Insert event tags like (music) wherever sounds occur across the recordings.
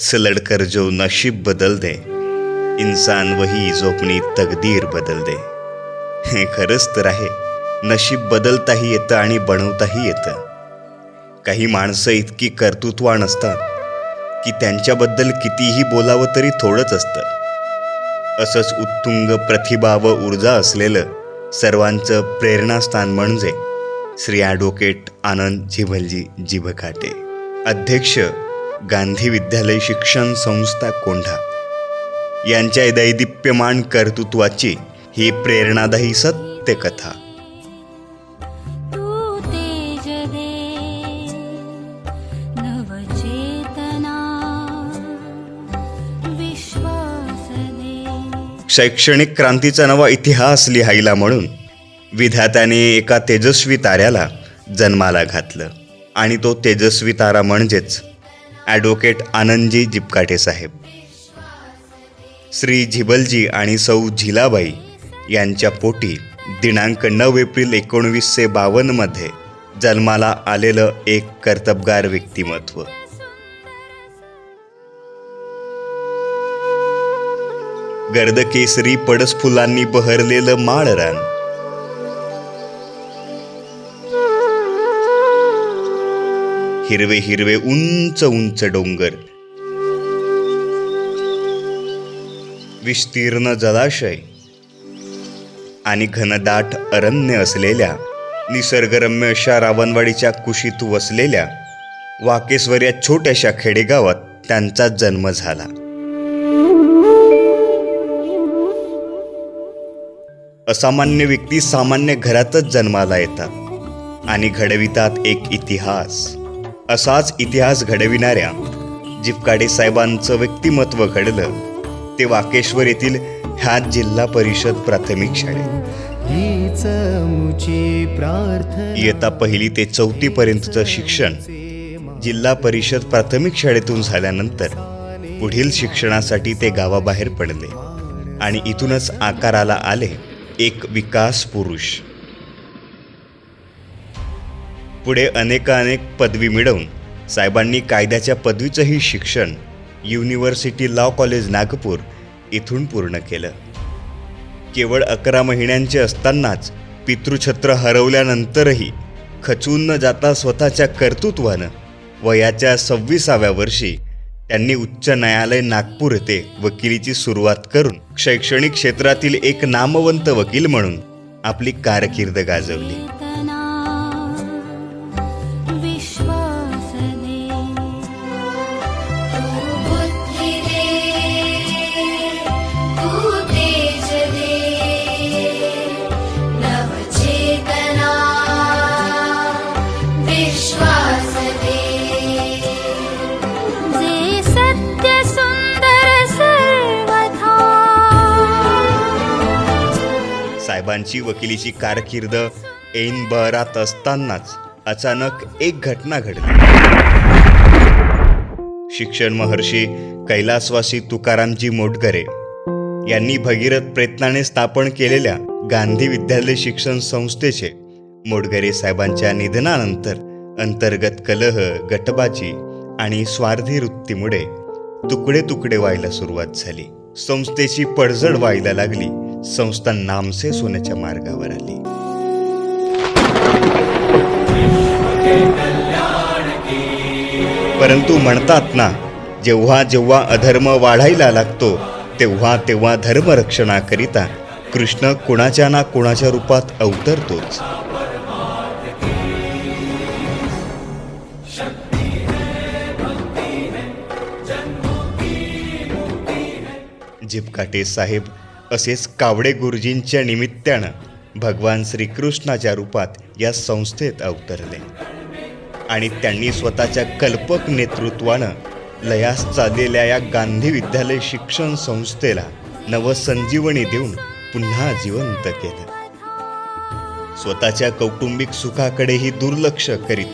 से लड़कर जो नशीब बदल दे इंसान वही जो अपनी तकदीर बदल दे। हे खरंच तर आहे नशीब बदलताही येतं आणि बनवताही येतं। काही माणसं इतकी कर्तृत्वान असतात की त्यांच्याबद्दल कितीही बोलावं तरी थोडंच असतं। असंच उत्तुंग प्रतिभा व ऊर्जा असलेलं सर्वांचं प्रेरणास्थान म्हणजे श्री ॲडव्होकेट आनंद झिभलजी जिभखाटे। अध्यक्ष गांधी विद्यालय शिक्षण संस्था कोंढा. यांच्या दैदिप्यमान कर्तृत्वाची ही प्रेरणादायी सत्य कथा तू तेज दे नवचेतना विश्वास दे शैक्षणिक क्रांतीचा नवा इतिहास लिहायला म्हणून विधात्याने एका तेजस्वी ताऱ्याला जन्माला घातलं. आणि तो तेजस्वी तारा म्हणजेच ॲडव्होकेट आनंदजी जिपकाटे साहेब. श्री झिबलजी आणि सौ झिलाबाई यांच्या पोटी दिनांक नऊ एप्रिल एकोणवीसशे बावन्नमध्ये जन्माला आलेलं एक कर्तबगार व्यक्तिमत्व. गर्दकेसरी पडस फुलांनी बहरलेलं माळरान. हिरवे हिरवे उंच उंच डोंगर. विस्तीर्ण जलाशय आणि घनदाट अरण्य असलेल्या निसर्गरम्य अशा रावणवाडीच्या कुशीत वसलेल्या वाकेश्वर या छोट्याशा खेडेगावात त्यांचा जन्म झाला. असामान्य व्यक्ती सामान्य घरातच जन्माला येतात आणि घडवितात एक इतिहास. असाच इतिहास घडविणाऱ्या जिपकाडे साहेबांचं व्यक्तिमत्व घडलं ते वाकेश्वर येथील ह्या जिल्हा परिषद प्राथमिक शाळेत. इयत्ता पहिली ते चौथी पर्यंतचं शिक्षण जिल्हा परिषद प्राथमिक शाळेतून झाल्यानंतर पुढील शिक्षणासाठी ते गावाबाहेर पडले आणि इथूनच आकाराला आले एक विकास पुरुष. पुढे अनेकानेक पदवी मिळवून साहेबांनी कायद्याच्या पदवीचंही शिक्षण युनिव्हर्सिटी लॉ कॉलेज नागपूर इथून पूर्ण केलं. केवळ अकरा महिन्यांचे असतानाच पितृछत्र हरवल्यानंतरही खचून न जाता स्वतःच्या कर्तृत्वानं वयाच्या सव्वीसाव्या वर्षी त्यांनी उच्च न्यायालय नागपूर येथे वकिलीची सुरुवात करून शैक्षणिक क्षेत्रातील एक नामवंत वकील म्हणून आपली कारकीर्द गाजवली. साहेबांची वकिलीची कारकीर्द ऐन बहरात असतानाच अचानक एक घटना घडली. शिक्षण महर्षी कैलासवासी तुकारामजी मोटगरे यांनी भगीरथ प्रयत्नाने स्थापन केलेल्या गांधी विद्यालय शिक्षण संस्थेचे मोटगरे साहेबांच्या निधनानंतर अंतर्गत कलह गटबाजी आणि स्वार्थी वृत्तीमुळे तुकडे तुकडे व्हायला सुरुवात झाली. संस्थेची पडझड व्हायला लागली. संस्था नामसेस होण्याच्या मार्गावर आली. परंतु म्हणतात ना जेव्हा जेव्हा अधर्म वाढायला लागतो तेव्हा तेव्हा धर्मरक्षणाकरिता कृष्ण कुणाच्या ना कुणाच्या रूपात अवतरतोच. जिपकाटे साहेब असेच कावडे गुरुजींच्या निमित्तानं भगवान श्रीकृष्णाच्या रूपात या संस्थेत अवतरले. आणि त्यांनी स्वतःच्या कल्पक नेतृत्वानं लयास चाललेल्या या गांधी विद्यालय शिक्षण संस्थेला नवसंजीवनी देऊन पुन्हा जिवंत केलं. स्वतःच्या कौटुंबिक सुखाकडेही दुर्लक्ष करीत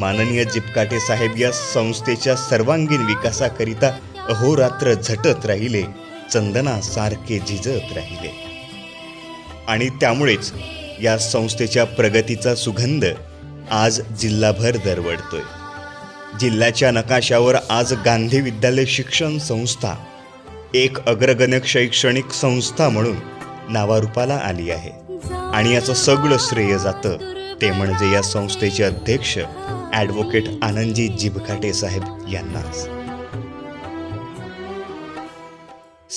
माननीय जिपकाटे साहेब या संस्थेच्या सर्वांगीण विकासाकरिता अहोरात्र झटत राहिले चंदनासारखे झिजत राहिले. आणि त्यामुळेच या संस्थेच्या प्रगतीचा सुगंध आज जिल्हाभर दरवडतोय जिल्ह्याच्या नकाशावर आज गांधी विद्यालय शिक्षण संस्था एक अग्रगण्य शैक्षणिक संस्था म्हणून नावारूपाला आली आहे. आणि याचं सगळं श्रेय जातं ते म्हणजे या संस्थेचे अध्यक्ष ॲडव्होकेट आनंदजी जिभकाटे साहेब यांनाच.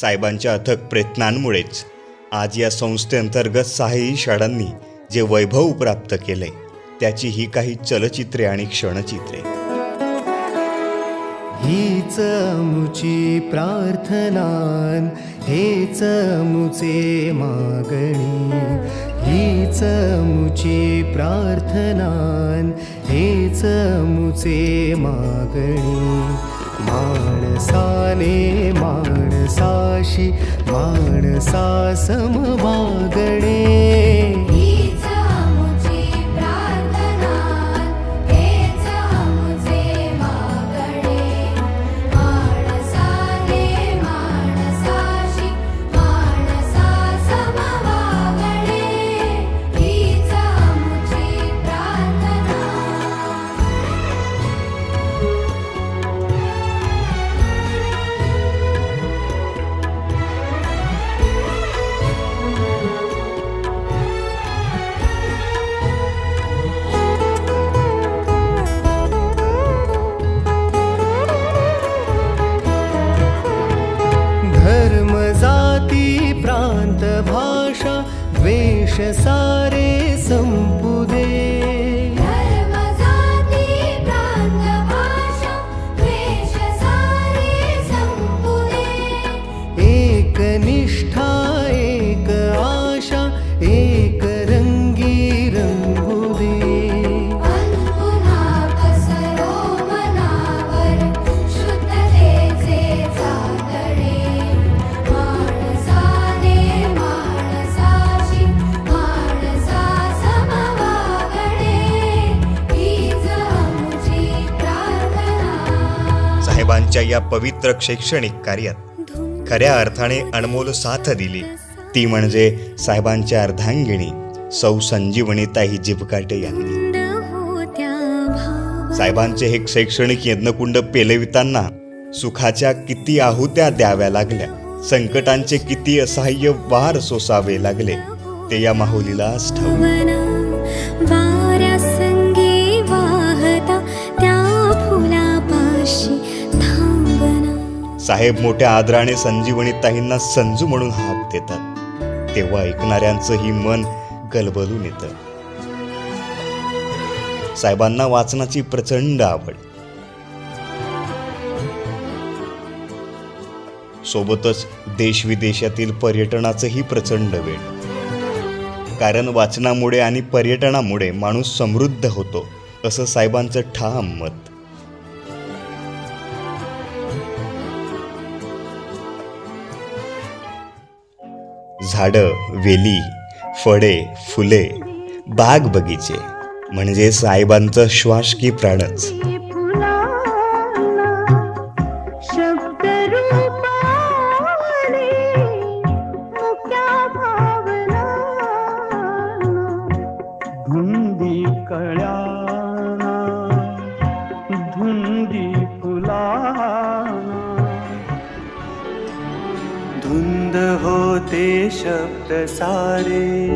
साहेबांच्या अथक प्रयत्नांमुळेच आज या संस्थेअंतर्गत सहाही शाळांनी जे वैभव प्राप्त केले त्याची ही काही चलचित्रे आणि क्षणचित्रे. हीच मुची प्रार्थनान हेच मुचे मागणी. हीच मुची प्रार्थनान हेच मुचे मागणी. माणसाने माणसाशी माणसा समवागणे द्वेष सारे साहेबांच्या या पवित्र शैक्षणिक कार्यात. खऱ्या अर्थाने अनमोल साथ दिली. ती म्हणजे साहेबांच्या अर्धांगिणी सौ संजीवनीताई जिबकाटे यांनी. साहेबांचे हे शैक्षणिक यज्ञकुंड पेलविताना सुखाच्या किती आहुत्या द्याव्या लागल्या संकटांचे किती असहाय्य वार सोसावे लागले ते या माहुलीलाच ठाऊ साहेब मोठ्या आदराने संजीवनीताईंना संजू म्हणून हाक देतात. तेव्हा ऐकणाऱ्यांचंही मन गलबलून येतं. साहेबांना वाचनाची प्रचंड आवड. सोबतच देश विदेशातील पर्यटनाचंही प्रचंड वेळ. कारण वाचनामुळे आणि पर्यटनामुळे माणूस समृद्ध होतो असं साहेबांचं ठाम मत. झाडं वेली फळे फुले बाग बगीचे. म्हणजे साहेबांचं श्वास की प्राणच. धुंद होते शब्द सारे.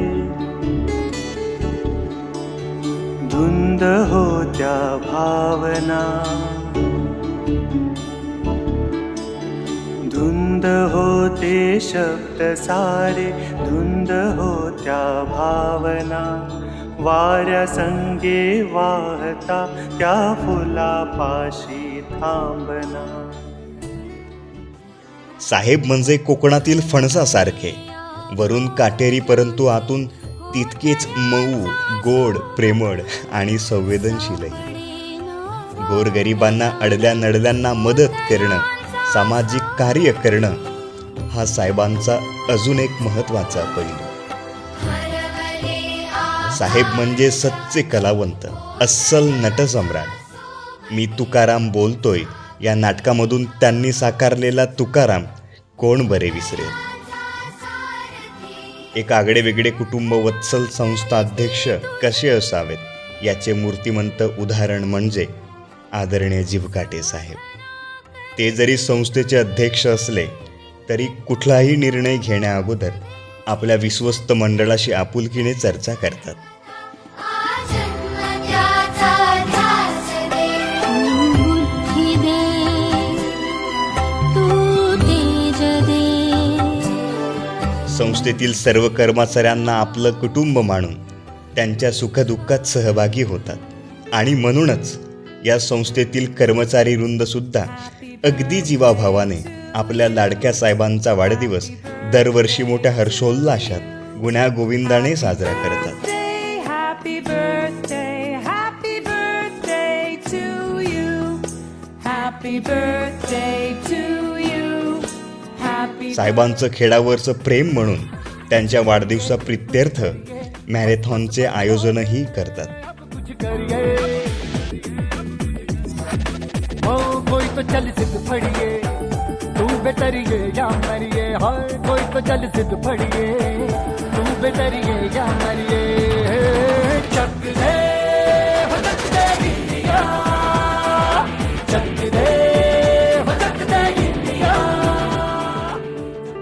धुंद होत्या भावना. धुंद होते शब्द सारे. धुंद होत्या भावना. वाऱ्या संगे वाहता त्या फुलापाशी थांबना. साहेब म्हणजे कोकणातील फणसासारखे. वरून काटेरी परंतु आतून तितकेच मऊ गोड प्रेमळ आणि संवेदनशीलही. गोरगरिबांना अडल्या नडल्यांना मदत करणं सामाजिक कार्य करणं हा साहेबांचा अजून एक महत्त्वाचा पैलू. साहेब म्हणजे सच्चे कलावंत अस्सल नटसम्राट. मी तुकाराम बोलतोय या नाटकामधून त्यांनी साकारलेला तुकाराम कोण बरे विसरेल एक आगळेवेगळे कुटुंब वत्सल संस्था अध्यक्ष कसे असावेत? याचे मूर्तिमंत उदाहरण म्हणजे आदरणीय जिवकाटे साहेब. ते जरी संस्थेचे अध्यक्ष असले तरी कुठलाही निर्णय घेण्याअगोदर आपल्या विश्वस्त मंडळाशी आपुलकीने चर्चा करतात. संस्थेतील सर्व कर्मचाऱ्यांना आपलं कुटुंब मानून त्यांच्या सुखदुःखात सहभागी होतात. आणि म्हणूनच या संस्थेतील कर्मचारी वृंदसुद्धा अगदी जीवाभावाने आपल्या लाडक्या साहेबांचा वाढदिवस दरवर्षी मोठ्या हर्षोल्लासात गुण्या गोविंदाने साजरा करतात. Happy birthday, happy birthday to साहेबांचं खेडावरचं प्रेम म्हणून त्यांच्या वाढदिवसाप्रित्यर्थ मॅरेथॉनचे आयोजनही करतात. ओ कोई तो चल सिद्ध फड़िए तू बेतरिए या मरिए हाय कोई तो चल सिद्ध फड़िए तू बेतरिए या मरिए।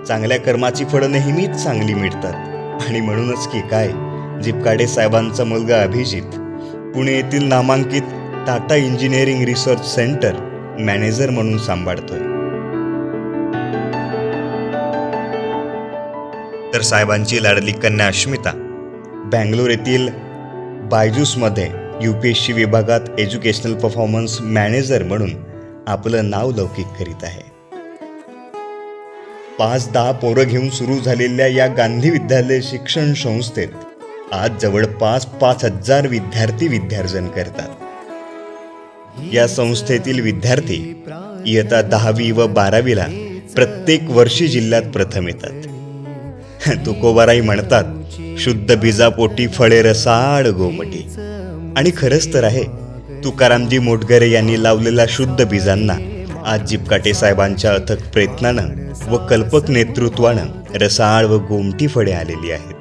चांगल्या कर्माची फळं नेहमीच चांगली मिळतात. आणि म्हणूनच की काय जिपकाडे साहेबांचा मुलगा अभिजित पुणे येथील नामांकित Tata engineering research centre manager म्हणून सांभाळतोय. तर साहेबांची लाडली कन्या अश्मिता बँगलोर येथील बायजूसमध्ये यू पी एस सी विभागात एज्युकेशनल परफॉर्मन्स मॅनेजर म्हणून आपलं नाव लौकिक करीत आहे. पाच दहा पोरं घेऊन सुरू झालेल्या या गांधी विद्यालय शिक्षण संस्थेत आज जवळपास पाच हजार विद्यार्थी विद्यार्जन करतात. या संस्थेतील विद्यार्थी इयत्ता दहावी व बारावीला प्रत्येक वर्षी जिल्ह्यात प्रथम येतात. (laughs) तुकोबाराई म्हणतात शुद्ध बीजापोटी फळे रसाळ गोमटी. आणि खरंच तर आहे तुकारामजी मोटगरे यांनी लावलेल्या शुद्ध बीजांना आज जिपकाटे साहेबांच्या अथक प्रयत्नानं व कल्पक नेतृत्वानं रसाळ व गोमटी फळे आलेली आहेत.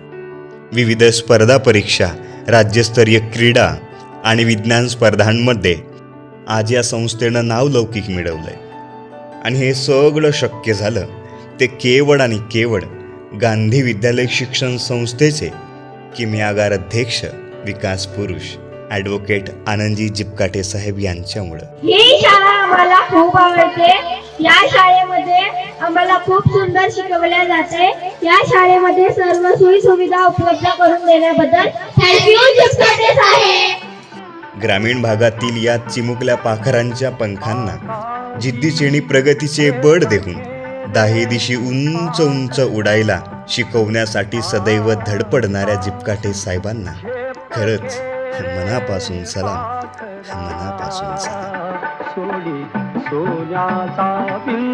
विविध स्पर्धा परीक्षा राज्यस्तरीय क्रीडा आणि विज्ञान स्पर्धांमध्ये आज या संस्थेनं नाव लौकिक मिळवलंय. आणि हे सगळं शक्य झालं ते केवळ आणि केवळ गांधी विद्यालय शिक्षण संस्थेचे किमयागार अध्यक्ष विकास पुरुष ॲडव्होकेट आनंदजी जिपकाटे साहेब यांच्यामुळं. ही शाळा आम्हाला खूप आवडते. या शाळेमध्ये आम्हाला खूप सुंदर शिकवल्या जाते. या शाळेमध्ये सर्व सोयी सुविधा उपलब्ध करून देण्याबद्दल थँक्यू चिपकाटे साहेब ग्रामीण भागातील या चिमुकल्या पाखरांच्या पंखांना जिद्दीचे आणि प्रगतीचे बळ देऊन दाहे दिशी उंच उंच उडायला शिकवण्यासाठी सदैव धडपडणाऱ्या जिपकाटे साहेबांना खरंच मनापासून सलाम मनापासून सलाम. सोडी. सोन्याचा पि